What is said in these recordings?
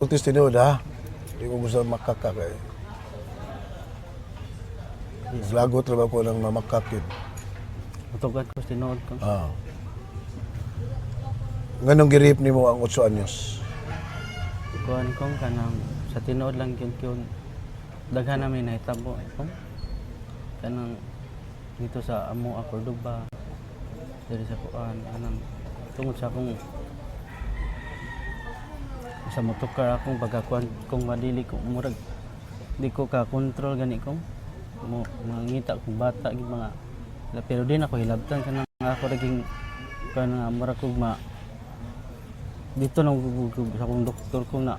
Sultis tinuod ha. Hindi ko gusto makaka kay. Lagot na ba ko ng mamakakid? Mutugan ko tinuod ko. Ah. Nganong girip ni mo ang 8 anyos? Kuan kong kanang sa tinuod lang yun yun. Daghan namin nahitabo ko. Kanang dito sa amo a Cordoba. Diri sa kuan kanang tungod sa akong sa motukar akong pagkakuan kung madili ko murag di ko ka control gani ko. Mo mangita kong bata gid mga pero din ako hilabtan kanang ako naging kanang murag kog ma dito nang sa akong doktor ko na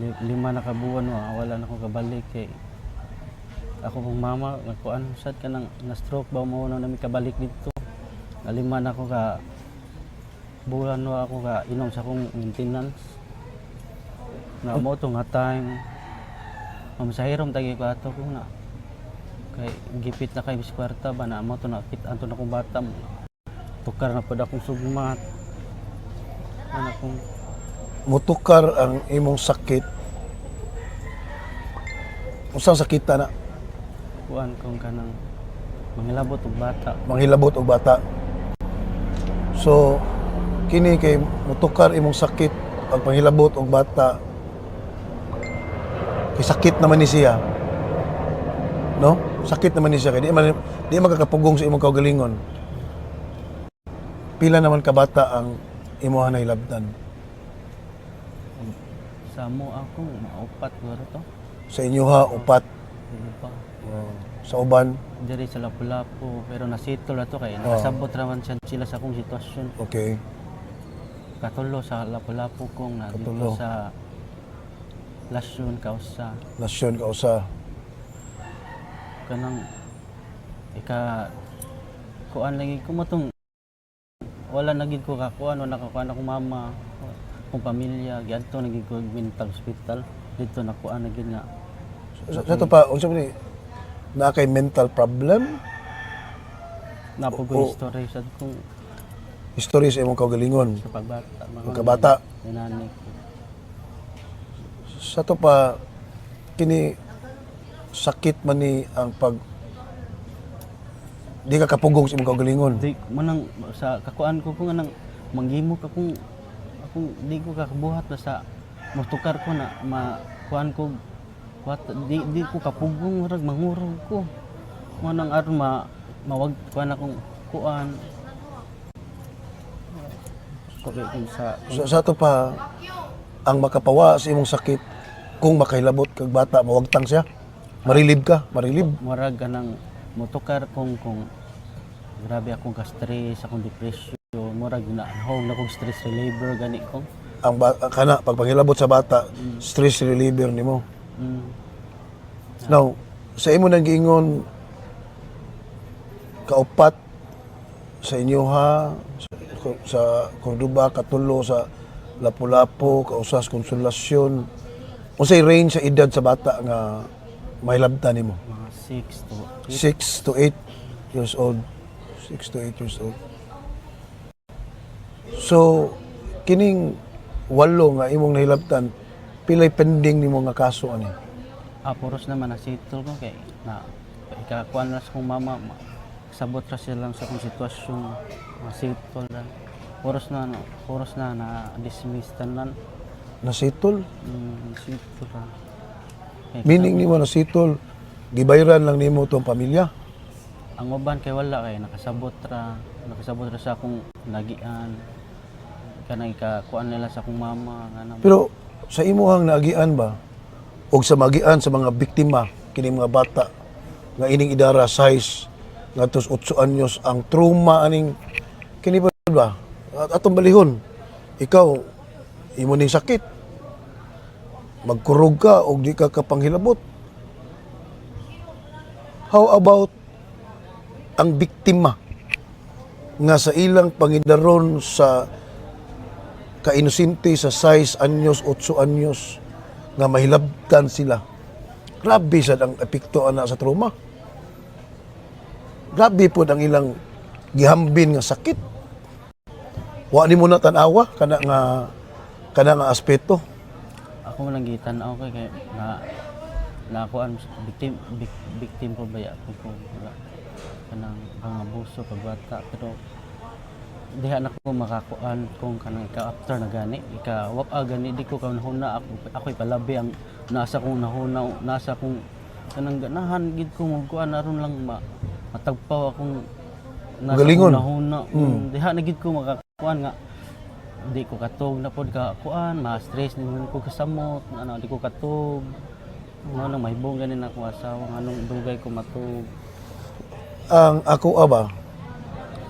li- lima na kabuan wa wala na ko kabalik kay ako pong mama nagkuan sad ka nang na stroke ba mo na nami kabalik dito. Na lima na ko ka bulan wa ako ka inom sa akong maintenance. Na mo to nga time. Mamasahirom tagi ko ato ko na. Kay gipit na kay biskwarta ba na mo to na kit anto na kong bata mo. Tukar na pud akong sugmat. Ano kung Mutukar ang imong sakit. Usang sakit na? Kuan kung kanang mangilabot og bata. Manghilabot og bata. So kini kay mutukar imong sakit pag panghilabot og bata. Kay sakit naman ni siya. No? Sakit naman ni siya kay di man di magkakapugong sa imong kaugalingon. Pila naman ka bata ang imuha na hilabtan sa mo ako maupat garo to sa inyoha upat Di ba? sa uban diri sa Lapu-Lapu pero nasitol na to kay nakasabot raman siya sila sa akong sitwasyon okay katulo sa Lapu-Lapu kong na dito Katulo. sa Lasyon kausa nasyon ka usa kanang ika kuan lagi ko mo tong wala nagid ko kakuan o nakakuan akong mama akong pamilya giadto nagid ko og mental hospital dito nakuan na gid nga sa, sa to pa unsa ni na kay mental problem napo Oo. ko history sad kong history sa imong kaugalingon. Sa pagbata mga Pagkabata. nanay ko sa to pa kini sakit man ni ang pag di ka kapugong sa imong kaugalingon. Di manang sa kakuan ko kung anang manghimo ka kung akong di ko kakabuhat na sa motukar ko na makuan ko wat di di ko kapugong rag mangurog ko. Manang aron ma mawag kuan akong kuan Ko sa sa, sa to pa ang makapawa sa imong sakit kung makahilabot kag bata mawagtang siya. Marilib ka marilib. Murag ganang motukar kong kung grabe akong ka-stress akong depression murag na hawag na kong stress reliever gani kong ang ba, kana pag panghilabot sa bata stress reliever nimo mm. now sa imo nang giingon kaupat sa inyoha sa, sa Cordoba katulo sa Lapu-Lapu kausas konsolasyon. Unsay range sa edad sa bata nga mahilabtan nimo? Mga 6 to 6 to 8 years old. 6 to 8 years old. So kining walo nga imong nahilabtan pilay pending nimo nga kaso ani? Ah puros naman nasitol ko kay na ikakuan na sa kong mama ma, sabot ra sila lang sa akong sitwasyon. Masitol ra puros na no, puros na na dismiss tanan nasitol? Mm, sitol ra. Meaning nimo na sitol, gibayran lang nimo tong pamilya. ang uban kay wala kay nakasabot ra. Nakasabot ra sa akong nagian. Kanang ikakuan nila sa akong mama nga Pero sa imuhang naagian ba? Og sa magian sa mga biktima kini mga bata nga ining idara size nga tos 8 anyos ang trauma aning kini ba ba At- atong balihon ikaw imo ning sakit magkurog ka og di ka kapanghilabot how about ang biktima nga sa ilang pangidaron sa kainosente sa 6 anyos, 8 anyos nga mahilabtan sila. Grabe sad ang epekto ana sa trauma. Grabe po ang ilang gihambin nga sakit. Wa ni mo na tanawa kana nga kana nga aspeto. ako man lang gitan-aw kay kay na na ako ang victim bik, victim ko ba ako ko wala kanang pangabuso pagbata pero diha na ko makakuan kung kanang ika after na gani ika wap ah, gani di ko kanahuna ako ako'y palabi ang nasa kong nahuna nasa kong kanang ganahan gid ko magkuan aron lang ma, matagpaw akong nasa Galingon. kong nahuna mm. diha na gid ko makakuan nga di ko katog na pod ka kuan ma stress ni ko kasamot ano di ko katog ano nang mahibong ganin ako asawa anong dugay ko matug Ang ako aba,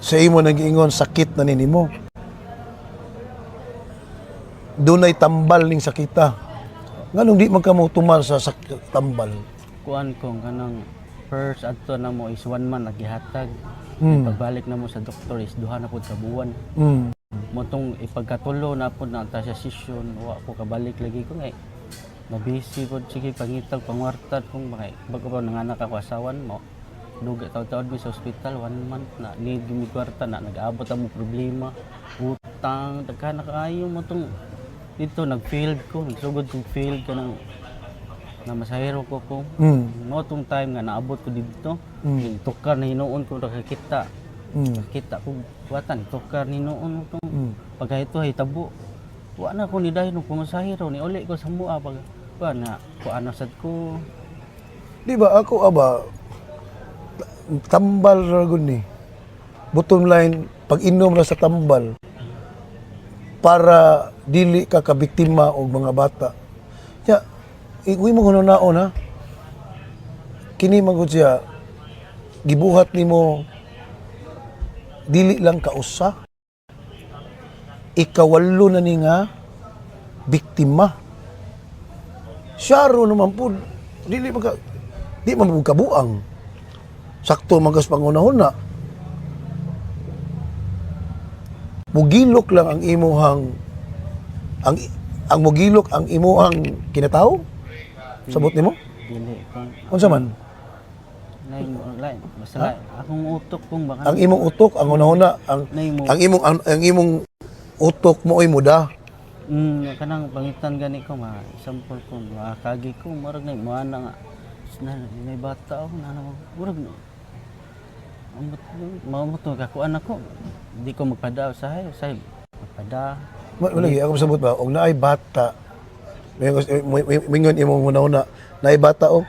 sa imo nag-ingon sakit na ninimo. Dunay tambal ning sakita. Nganong di man ka mo tumal sa sak- tambal? kuan ko kanang first adto na mo is one man nagihatag Hmm. pagbalik na mo sa doktor is duha na pud ka buwan. Mm. motong ipagkatulo na pud na ta sa session wa ko kabalik lagi ko ngay mabisi pud sige pangitag pangwartad kung bakay bago pa nanganak ako asawan mo duga taw-taon mi sa ospital one month na. Need gimi kwarta na nag-abot ang mo problema. Utang daghan na kaayo motong dito nag-failed ko nagsugod kong failed ka ng na masahero ko ko Mm. mo tong time nga naabot ko dito Mm. tukar na hinuon ko nakakita Mm. kita ko buatan tukar ni noon tong Mm. pagka ito ay tabo wa na ko ni dahil nung pumasahero ni uli ko sa mua pag wa na ko ano sad ko Di ba ako aba tambal ra gud ni. Bottom line, pag inom ra sa tambal para dili ka kabiktima og mga bata. Ya, iguy mo kuno naon ha. Kini magud siya gibuhat nimo dili lang ka usa. Ikawalo na ni nga biktima. Syaro naman po, dili maka, di man mo kabuang. Sakto magas pangunahon na. Mugilok lang ang imuhang ang ang mugilok ang imuhang kinataw? Sabot nimo? dili Unsa man? lain lain basta lain akong utok kung baka Ang imong utok ang unahuna ang nay mo ang imong ang, ang imong utok mo ay muda. mm, kanang pangitan gani ko ma example ko makagi ko marag na mana nga na may bata ako na naman murag no amot maamot kakuan ako di ko magpada usahay usahay magpada Ma- Wala ako sabot ba og naay bata. Mingon imong unahuna naay bata og